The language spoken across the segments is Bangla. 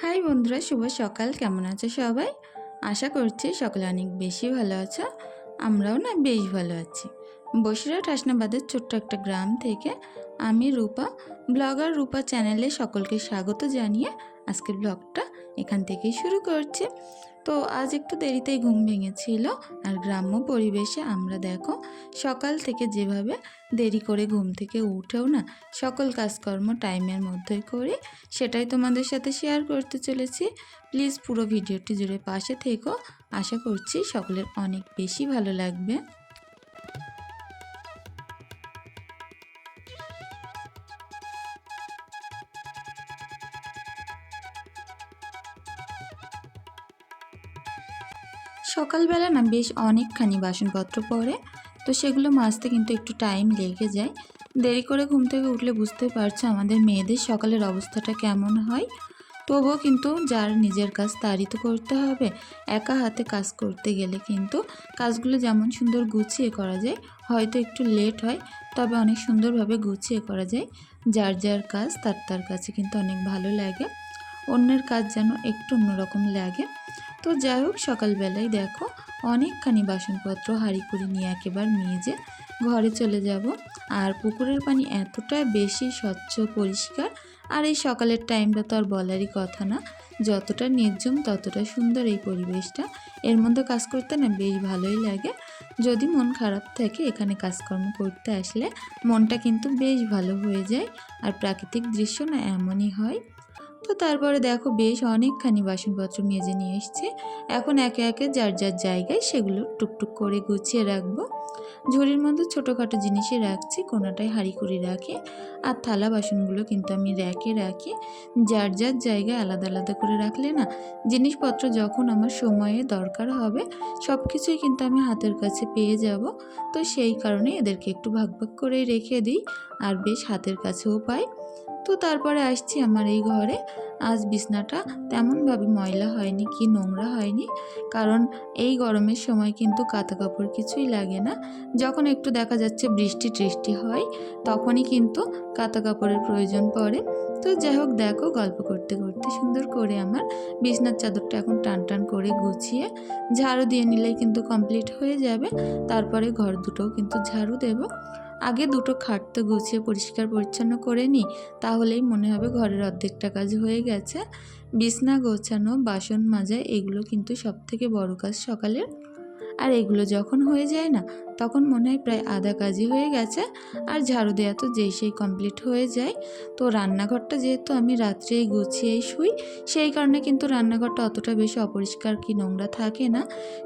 হাই বন্ধুরা, শুভ সকাল। কেমন আছো সবাই? আশা করছি সকলে অনেক বেশি ভালো আছো, আমরাও না বেশ ভালো আছি। বসিরহাট হাসনাবাদের ছোট্ট একটা গ্রাম থেকে আমি রূপা, ব্লগার রূপা চ্যানেলে সকলকে স্বাগত জানিয়ে আজকের ব্লগটা এখান থেকেই শুরু করছে। তো আজ একটু দেরিতেই ঘুম ভেঙেছিল আর গ্রাম্য পরিবেশে আমরা দেখো সকাল থেকে যেভাবে দেরি করে ঘুম থেকে উঠেও না, সকল কাজকর্ম টাইমের মধ্যেই করি সেটাই তোমাদের সাথে শেয়ার করতে চলেছি। প্লিজ পুরো ভিডিওটি জুড়ে পাশে থেকো। আশা করছি সকলের অনেক বেশি ভালো লাগবে। সকালবেলা না বেশ অনেকখানি বাসনপত্র পড়ে, তো সেগুলো মাজতে কিন্তু একটু টাইম লেগে যায়। দেরি করে ঘুম থেকে উঠলে বুঝতে পারছ আমাদের মেয়েদের সকালের অবস্থাটা কেমন হয়। তবুও কিন্তু যার নিজের কাজ তারই তো করতে হবে, একা হাতে কাজ করতে গেলে কিন্তু কাজগুলো যেমন সুন্দর গুছিয়ে করা যায়, হয়তো একটু লেট হয়, তবে অনেক সুন্দরভাবে গুছিয়ে করা যায়। যার যার কাজ তার তার কাছে কিন্তু অনেক ভালো লাগে, অন্যের কাজ যেন একটু অন্যরকম লাগে। তো যাই হোক, সকালবেলায় দেখো অনেকখানি বাসনপত্র হাঁড়ি করে নিয়ে একেবার মেজে ঘরে চলে যাব। আর পুকুরের পানি এতটাই বেশি স্বচ্ছ, পরিষ্কার, আর এই সকালের টাইমটা তো আর বলারই কথা না। যতটা নির্জম ততটা সুন্দর এই পরিবেশটা। এর মধ্যে কাজ করতে না বেশ ভালোই লাগে। যদি মন খারাপ থাকে, এখানে কাজকর্ম করতে আসলে মনটা কিন্তু বেশ ভালো হয়ে যায়। আর প্রাকৃতিক দৃশ্য না এমনই হয়। তো তারপরে দেখো বেশ অনেকখানি বাসনপত্র মেজে নিয়ে এসছে। এখন একে একে যার যার জায়গায় সেগুলো টুকটুক করে গুছিয়ে রাখব। ঝুড়ির মধ্যে ছোটোখাটো জিনিসই রাখছি, কোনোটায় হাঁড়ি করে রাখি আর থালা বাসনগুলো কিন্তু আমি র্যাকে রাখি। যার যার জায়গায় আলাদা আলাদা করে রাখলে না, জিনিসপত্র যখন আমার সময়ে দরকার হবে সব কিছুই কিন্তু আমি হাতের কাছে পেয়ে যাব। তো সেই কারণে এদেরকে একটু ভাগ ভাগ করেই রেখে দিই আর বেশ হাতের কাছেও পাই। তো তারপরে আসছি আমার এই ঘরে। আজ বিছনাটা তেমনভাবে ময়লা হয়নি কি নোংরা হয়নি, কারণ এই গরমের সময় কিন্তু কাঁথা কাপড় কিছুই লাগে না। যখন একটু দেখা যাচ্ছে বৃষ্টি টৃষ্টি হয়, তখনই কিন্তু কাঁথা কাপড়ের প্রয়োজন পড়ে। তো যাই হোক, দেখো গল্প করতে করতে সুন্দর করে আমার বিছনার চাদরটা এখন টান টান করে গুছিয়ে ঝাড়ু দিয়ে নিলেই কিন্তু কমপ্লিট হয়ে যাবে। তারপরে ঘর দুটোও কিন্তু ঝাড়ু দেবো। আগে দুটো খাট তো গুছিয়ে পরিষ্কার পরিচ্ছন্ন করে নিই তাহলেই মনে হবে ঘরের অর্ধেকটা কাজ হয়ে গেছে। বিছনা গোছানো, বাসন মাজা, এগুলো কিন্তু সব থেকে বড় কাজ সকালের। আর এগুলো যখন হয়ে যায় না তখন মনে হয় প্রায় আধা কাজই হয়ে গেছে। আর ঝাড়ু দেওয়া তো যেই সেই কমপ্লিট হয়ে যায়। তো রান্নাঘরটা যেহেতু আমি রাত্রেই গুছিয়েই শুই, সেই কারণে কিন্তু রান্নাঘরটা অতটা বেশি অপরিষ্কার কি নোংরা থাকে না।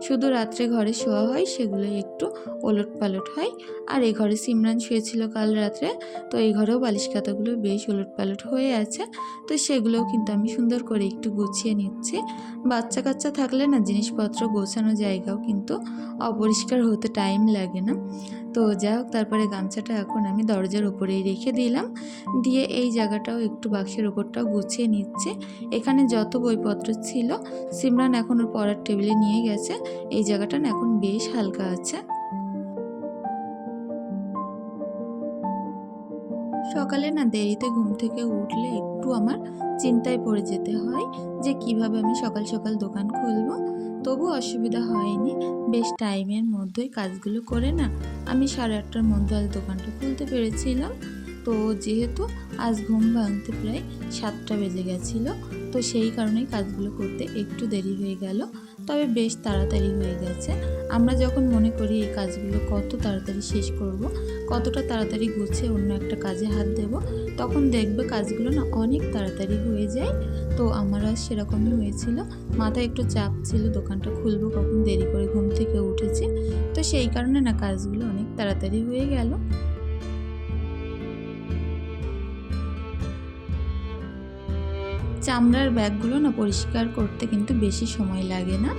শুধু রাত্রে ঘরে শোয়া হয় সেগুলো একটু ওলট পালট হয়। আর এই ঘরে সিমরান শুয়েছিল কাল রাত্রে, তো এই ঘরেও বালিশ কাতাগুলো বেশ ওলট পালট হয়ে আছে। তো সেগুলোও কিন্তু আমি সুন্দর করে একটু গুছিয়ে নিচ্ছি। বাচ্চা কাচ্চা থাকলে না জিনিসপত্র গোছানো জায়গাও কিন্তু অপরিষ্কার হতে টাইম লাগে। না। তো যাই হোক তারপরে গামছাটা এখন আমি দরজার উপরেই রেখে দিলাম। দিয়ে এই জায়গাটাও একটু বাক্সের ওপরটাও গুছিয়ে নিচ্ছে। এখানে যত বইপত্র ছিল, সিমরান এখন ওর পড়ার টেবিলে নিয়ে গেছে। এই জায়গাটা এখন বেশ হালকা আছে। সকালে না দেরিতে ঘুম থেকে উঠলে একটু আমার চিন্তায় পড়ে যেতে হয় যে কীভাবে আমি সকাল সকাল দোকান খুলব। তবু অসুবিধা হয়নি। বেশ টাইমের মধ্যেই কাজগুলো করে না আমি সাড়ে আটটার মধ্যে আজ দোকানটা খুলতে পেরেছিলাম। তো যেহেতু আজ ঘুম ভাঙতে প্রায় সাতটা বেজে গেছিল, তো সেই কারণেই কাজগুলো করতে একটু দেরি হয়ে গেল। তবে বেশ তাড়াতাড়ি হয়ে গেছে। আমরা যখন মনে করি এই কাজগুলো কত তাড়াতাড়ি শেষ করব, কতটা তাড়াতাড়ি গুছিয়ে অন্য একটা কাজে হাত দেব, তখন দেখবে কাজগুলো না অনেক তাড়াতাড়ি হয়ে যায়। তো আমার আজ সেরকমই হয়েছিল। মাথায় একটু চাপ ছিল, দোকানটা খুলবো কখন, দেরি করে ঘুম থেকে উঠেছি। তো সেই কারণে না কাজগুলো অনেক তাড়াতাড়ি হয়ে গেল। চামড়ার ব্যাগগুলো না পরিষ্কার করতে কিন্তু বেশি সময় লাগে না।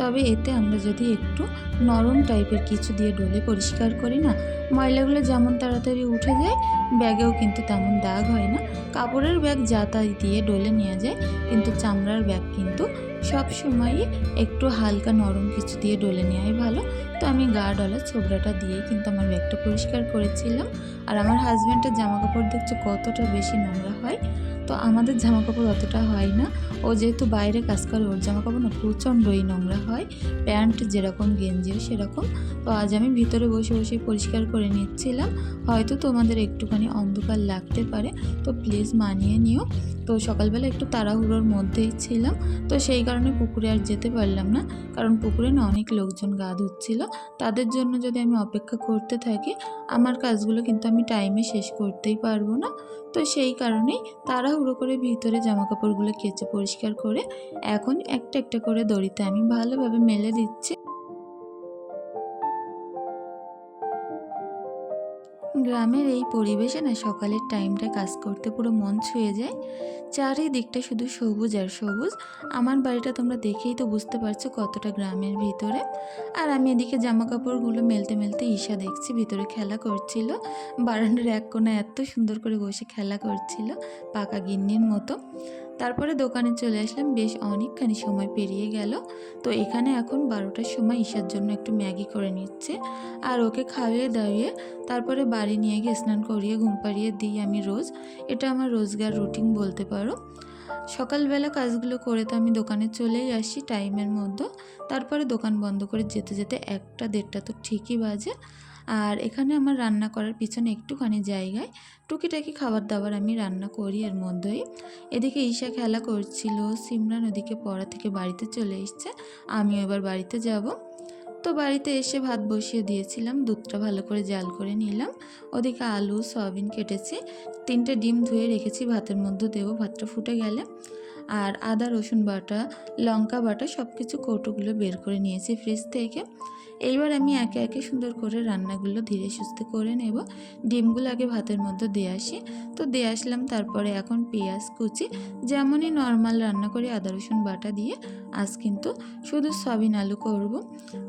তবে এতে আমরা যদি একটু নরম টাইপের কিছু দিয়ে ডলে পরিষ্কার করি না, ময়লাগুলো যেমন তাড়াতাড়ি উঠে যায়, ব্যাগেও কিন্তু তেমন দাগ হয় না। কাপড়ের ব্যাগ যা তাই দিয়ে ডলে নেওয়া যায়, কিন্তু চামড়ার ব্যাগ কিন্তু সব সময়ই একটু হালকা নরম কিছু দিয়ে ডলে নেওয়াই ভালো। তো আমি গা ডলা ছোবড়াটা দিয়ে কিন্তু আমার ব্যাগটা পরিষ্কার করেছিলাম। আর আমার হাজব্যান্ডের জামা কাপড় দেখছ কতটা বেশি নোংরা হয়। তো আমাদের জামা কাপড় অতটা হয় না। ও যেহেতু বাইরে কাজ করে, ওর জামা কাপড় না প্রচণ্ডই নোংরা হয়। প্যান্ট যেরকম গেঞ্জি সেরকম। তো আজ আমি ভিতরে বসে বসে পরিষ্কার করে নিচ্ছিলাম। হয়তো তোমাদের একটুখানি অন্ধকার লাগতে পারে। তো প্লিজ মানিয়ে নিও। তো সকালবেলা একটু তাড়াহুড়োর মধ্যেই ছিলাম। তো সেই কারণে পুকুরে আর যেতে পারলাম না। কারণ পুকুরে না অনেক লোকজন গা ধুচ্ছিল তাদের জন্য যদি আমি অপেক্ষা করতে থাকি, আমার কাজগুলো কিন্তু আমি টাইমে শেষ করতেই পারব না। তো সেই কারণেই তাড়াহুড়ো করে ভিতরে জামা কাপড়গুলো কেচে পরিষ্কার করে এখন একটা একটা করে দড়িতে আমি ভালোভাবে মেলে দিচ্ছি। গ্রামের এই পরিবেশে না সকালের টাইমটা কাজ করতে পুরো মন ছুঁয়ে যায়। চারিদিকটা শুধু সবুজ আর সবুজ। আমার বাড়িটা তোমরা দেখেই তো বুঝতে পারছ কতটা গ্রামের ভিতরে। আর আমি এদিকে জামা কাপড়গুলো মেলতে মেলতে ঈশা দেখছি ভিতরে খেলা করছিল। বারান্দার এক কোণায় এত সুন্দর করে বসে খেলা করছিল, পাকা গিন্নির মতো। তারপরে দোকানে চলে আসলাম। বেশ অনেকখানি সময় পেরিয়ে গেল। তো এখানে এখন বারোটার সময় ঈশার জন্য একটু ম্যাগি করে নিচ্ছে। আর ওকে খাইয়ে দাইয়ে তারপরে বাড়ি নিয়ে গিয়ে স্নান করিয়ে, ঘুম পাড়িয়ে দিই আমি রোজ। এটা আমার রোজগার রুটিন বলতে পারো। সকালবেলা কাজগুলো করে তো আমি দোকানে চলেই আসি টাইমের মধ্যে। তারপরে দোকান বন্ধ করে যেতে যেতে একটা দেড়টা তো ঠিকই বাজে। আর এখানে আমার রান্না করার পিছনে একটুখানি জায়গায় টুকিটাকি খাবার দাবার আমি রান্না করি এর মধ্যেই। এদিকে ঈশা খেলা করছিল, সিমরান ওদিকে পড়া থেকে বাড়িতে চলে এসছে, আমিও এবার বাড়িতে যাব। তো বাড়িতে এসে ভাত বসিয়ে দিয়েছিলাম, দুধটা ভালো করে জাল করে নিলাম। ওদিকে আলু, সয়াবিন কেটেছি, তিনটে ডিম ধুয়ে রেখেছি, ভাতের মধ্যে দেবো, ভাতটা ফুটে গেলে। আর আদা, রসুন বাটা, লঙ্কা বাটা সব কিছু কৌটোগুলো বের করে নিয়েছি ফ্রিজ থেকে। এইবার আমি একে একে সুন্দর করে রান্নাগুলো ধীরে সুস্থে করে নেব। ডিমগুলো আগে ভাতের মধ্যে দিয়ে আসি। তো দিয়ে আসলাম, তারপরে এখন পেঁয়াজ কুচি। যেমনই নর্মাল রান্না করি, আদা রসুন বাটা দিয়ে। আজ কিন্তু শুধু সয়াবিন আলু করব।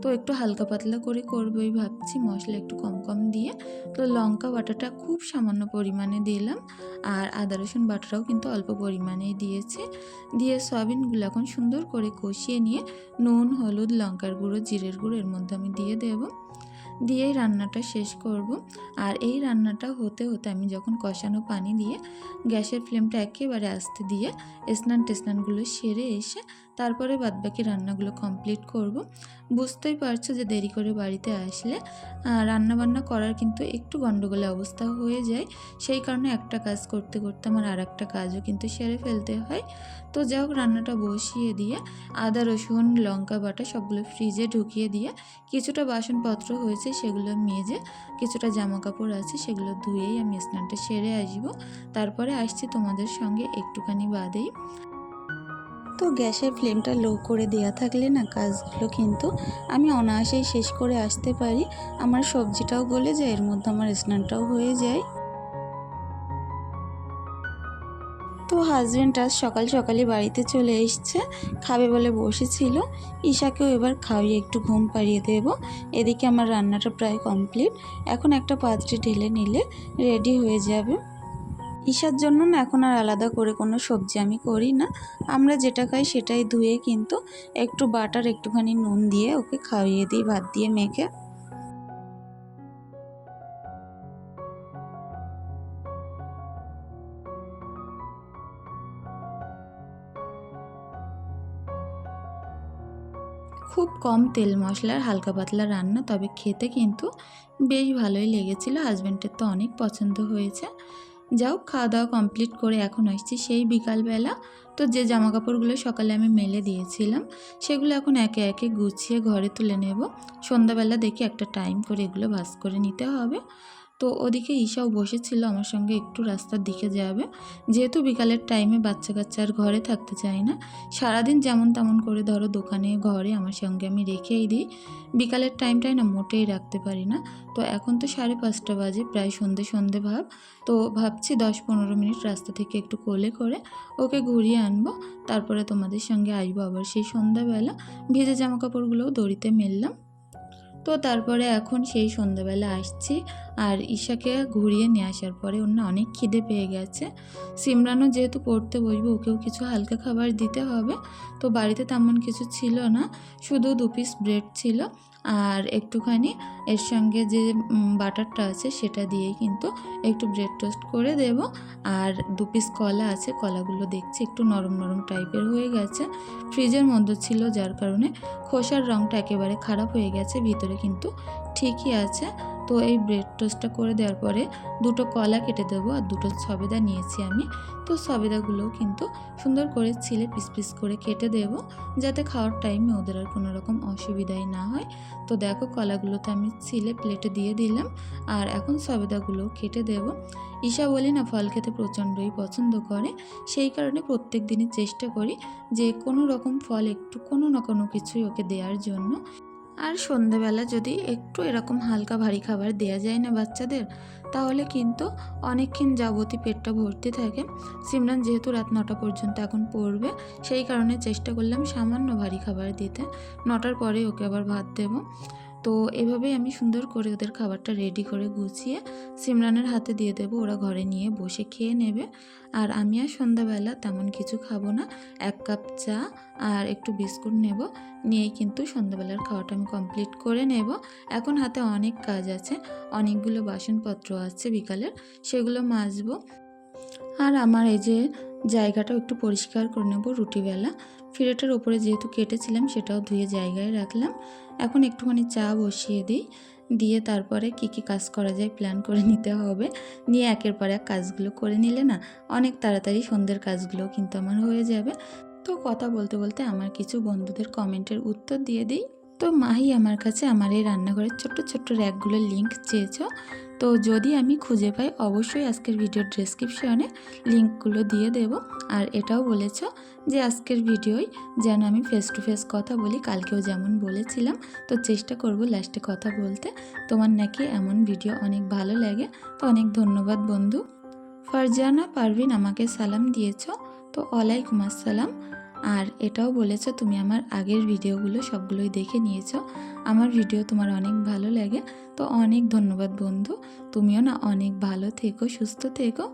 তো একটু হালকা পাতলা করে করবোই ভাবছি, মশলা একটু কম কম দিয়ে। তো লঙ্কা বাটাটা খুব সামান্য পরিমাণে দিলাম আর আদা, রসুন বাটাটাও কিন্তু অল্প পরিমাণেই দিয়েছে। দিয়ে সয়াবিনগুলো এখন সুন্দর করে কষিয়ে নিয়ে নুন, হলুদ, লঙ্কার গুঁড়ো, জিরের গুঁড়ো এর মধ্যে আমি দিয়ে দেব। দিয়েই রান্নাটা শেষ করব। আর এই রান্নাটা হতে হতে আমি যখন কষানো পানি দিয়ে গ্যাসের ফ্লেমটা একেবারে আস্তে দিয়ে স্নান টেস্নানগুলো সেরে এসে তারপরে বাদবাকি রান্নাগুলো কমপ্লিট করব। বুঝতেই পারছ যে দেরি করে বাড়িতে আসলে রান্না বান্না করার কিন্তু একটু গণ্ডগোলে অবস্থা হয়ে যায়। সেই কারণে একটা কাজ করতে করতে আমার আর একটা কাজও কিন্তু সেরে ফেলতে হয়। তো যাই হোক, রান্নাটা বসিয়ে দিয়ে আদা, রসুন, লঙ্কা, বাটা সবগুলো ফ্রিজে ঢুকিয়ে দিয়ে কিছুটা বাসনপত্র হয়েছে সেগুলো মেজে কিছুটা জামা কাপড় আছে সেগুলো ধুয়েই আমি স্নানটা সেরে আসব। তারপরে আসছি তোমাদের সঙ্গে একটুখানি বাদেই। তো গ্যাসের ফ্লেমটা লো করে দেয়া থাকলে না কাজগুলো কিন্তু আমি অনায়াসেই শেষ করে আসতে পারি। আমার সবজিটাও গলে যায়, এর মধ্যে আমার স্নানটাও হয়ে যায়। তো হাজব্যান্ড আজ সকাল সকালে বাড়িতে চলে এসছে, খাবে বলে বসেছিল। ঈশাকেও এবার খাইয়ে একটু ঘুম পাড়িয়ে দেব। এদিকে আমার রান্নাটা প্রায় কমপ্লিট এখন একটা পাত্রে ঢেলে নিলে রেডি হয়ে যাবে। ঈশার জন্য না এখন আর আলাদা করে কোনো সবজি আমি করি না। আমরা যেটা খাই সেটাই ধুয়ে কিন্তু একটু বাটার, একটুখানি নুন দিয়ে ওকে খাইয়ে দিই, ভাত দিয়ে মেখে। খুব কম তেল মশলার, হালকা পাতলা রান্না, তবে খেতে কিন্তু বেশ ভালোই লেগেছিল। হাজব্যান্ডের তো অনেক পছন্দ হয়েছে। যাও খাওয়া দাওয়া কমপ্লিট করে এখন আসছি। সেই বিকালবেলা তো যে জামা কাপড়গুলো সকালে আমি মেলে দিয়েছিলাম, সেগুলো এখন একে একে গুছিয়ে ঘরে তুলে নেব। সন্ধ্যাবেলা দেখি একটা টাইম করে এগুলো ভাস করে নিতে হবে। তো ওদিকে ঈশাও বসেছিল আমার সঙ্গে একটু রাস্তার দিকে যাবে। যেহেতু বিকালের টাইমে বাচ্চা কাচ্চা আর ঘরে থাকতে চায় না, সারাদিন যেমন তেমন করে ধরো দোকানে, ঘরে আমার সঙ্গে আমি রেখেই দিই। বিকালের টাইমটাই না মোটেই রাখতে পারি না। তো এখন তো সাড়ে পাঁচটা বাজে, প্রায় সন্ধে সন্ধে ভাব। তো ভাবছি দশ পনেরো মিনিট রাস্তা থেকে একটু কোলে করে ওকে ঘুরিয়ে আনব। তারপরে তোমাদের সঙ্গে আসব আবার সেই সন্ধ্যাবেলা। ভেজে জামা কাপড়গুলোও দড়িতে মেললাম। তো তারপরে এখন সেই সন্ধ্যাবেলা আসছি। আর ঈশাকে ঘুরিয়ে নিয়ে আসার পরে ওর না অনেক খিদে পেয়ে গেছে। সিমরানও যেহেতু পড়তে বসবে, ওকেও কিছু হালকা খাবার দিতে হবে। তো বাড়িতে তেমন কিছু ছিল না, শুধু দু পিস ব্রেড ছিল। আর একটুখানি এর সঙ্গে যে বাটারটা আছে সেটা দিয়েই কিন্তু একটু ব্রেড টোস্ট করে দেব। আর দু পিস কলা আছে, কলাগুলো দেখছি একটু নরম নরম টাইপের হয়ে গেছে। ফ্রিজের মধ্যে ছিল, যার কারণে খোসার রঙটা একেবারে খারাপ হয়ে গেছে, ভিতরে কিন্তু ঠিকই আছে। তো এই ব্রেড টোস্টটা করে দেওয়ার পরে দুটো কলা কেটে দেবো আর দুটো সবেদা নিয়েছি আমি। তো সবেদাগুলোও কিন্তু সুন্দর করে ছিলে পিস পিস করে কেটে দেব যাতে খাওয়ার টাইমে ওদের আর কোনো রকম অসুবিধাই না হয়। তো দেখো কলাগুলোতে আমি ছিলে প্লেটে দিয়ে দিলাম আর এখন সবেদাগুলো কেটে দেব। ঈশা বলি না, ফল খেতে প্রচণ্ডই পছন্দ করে। সেই কারণে প্রত্যেক দিনই চেষ্টা করি যে কোনো রকম ফল একটু কোনো না কোনো কিছুই ওকে দেওয়ার জন্য। আর সন্ধেবেলা যদি একটু এরকম হালকা ভারী খাবার দেওয়া যায় না বাচ্চাদের, তাহলে কিন্তু অনেকক্ষণ যাবতীয় পেটটা ভর্তি থাকে। সিমরান যেহেতু রাত নটা পর্যন্ত এখন পড়বে, সেই কারণে চেষ্টা করলাম সামান্য ভারী খাবার দিতে। নটার পরে ওকে আবার ভাত দেবো। তো এভাবেই আমি সুন্দর করে ওদের খাবারটা রেডি করে গুছিয়ে সিমরানের হাতে দিয়ে দেবো। ওরা ঘরে নিয়ে বসে খেয়ে নেবে। আর আমি আর সন্ধ্যাবেলা তেমন কিছু খাব না। এক কাপ চা আর একটু বিস্কুট নেব। নিয়েই কিন্তু সন্ধ্যাবেলার খাওয়াটা আমি কমপ্লিট করে নেব। এখন হাতে অনেক কাজ আছে। অনেকগুলো বাসনপত্র আছে বিকালের। সেগুলো মাজবো। আর আমার এই যে জায়গাটাও একটু পরিষ্কার করে নেব রুটিবেলা। ফিরেটার ওপরে যেহেতু কেটেছিলাম, সেটাও ধুয়ে জায়গায় রাখলাম। এখন একটুখানি চা বসিয়ে দিই। দিয়ে তারপরে কি কি কাজ করা যায় প্ল্যান করে নিতে হবে। নিয়ে একের পর এক কাজগুলো করে নিলে না, অনেক তাড়াতাড়ি সন্ধ্যের কাজগুলো কিন্তু আমার হয়ে যাবে। তো কথা বলতে বলতে আমার কিছু বন্ধুদের কমেন্টের উত্তর দিয়ে দিই। তো মাহি আমার কাছে আমার এই রান্নাঘরের ছোট্ট ছোট্ট র্যাকগুলোর লিঙ্ক চেয়েছ। তো যদি আমি খুঁজে পাই, অবশ্যই আজকের ভিডিওর ডেসক্রিপশনে লিঙ্কগুলো দিয়ে দেব। আর এটাও বলেছ যে আজকের ভিডিওই যেন আমি ফেস টু ফেস কথা বলি, কালকেও যেমন বলেছিলাম। তো চেষ্টা করব লাস্টে কথা বলতে। তোমার নাকি এমন ভিডিও অনেক ভালো লাগে। তো অনেক ধন্যবাদ বন্ধু। ফারজানা পারভিন আমাকে সালাম দিয়েছ। তো ওয়ালাইকুম আসসালাম। আর এটাও বলেছ, তুমি আমার আগের ভিডিওগুলো সবগুলোই দেখে নিয়েছো। আমার ভিডিও তোমার অনেক ভালো লাগে। তো অনেক ধন্যবাদ বন্ধু। তুমিও না অনেক ভালো থেকো, সুস্থ থেকো।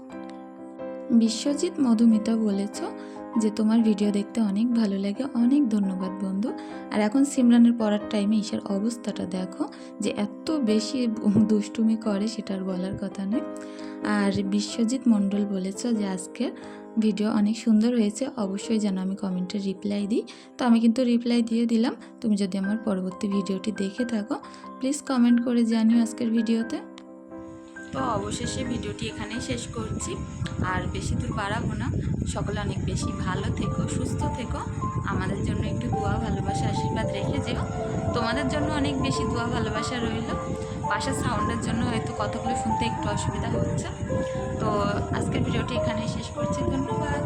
বিশ্বজিৎ মধুমিতা বলেছ যে, তোমার ভিডিও দেখতে অনেক ভালো লাগে। অনেক ধন্যবাদ বন্ধু। আর এখন সিমরানের পড়ার টাইমে ঈশার অবস্থাটা দেখো, যে এত বেশি দুষ্টুমি করে, সেটা আর বলার কথা নয়। আর বিশ্বজিৎ মণ্ডল বলেছ যে আজকের ভিডিও অনেক সুন্দর হয়েছে, অবশ্যই যেন আমি কমেন্টে রিপ্লাই দিই। তো আমি কিন্তু রিপ্লাই দিয়ে দিলাম। তুমি যদি আমার পরবর্তী ভিডিওটি দেখে থাকো প্লিজ কমেন্ট করে জানিও আজকের ভিডিওতে। তো অবশেষে ভিডিওটি এখানেই শেষ করছি। আর বেশি দূর বাড়াবো না। সকলে অনেক বেশি ভালো থেকো, সুস্থ থেকো। আমাদের জন্য একটু দোয়া, ভালোবাসা, আশীর্বাদ রেখে যেও। তোমাদের জন্য অনেক বেশি দোয়া, ভালোবাসা রইল। পাশের সাউন্ডের জন্য হয়তো কতগুলো শুনতে একটু অসুবিধা হচ্ছে। তো আজকের ভিডিওটি এখানে শেষ করছি। ধন্যবাদ।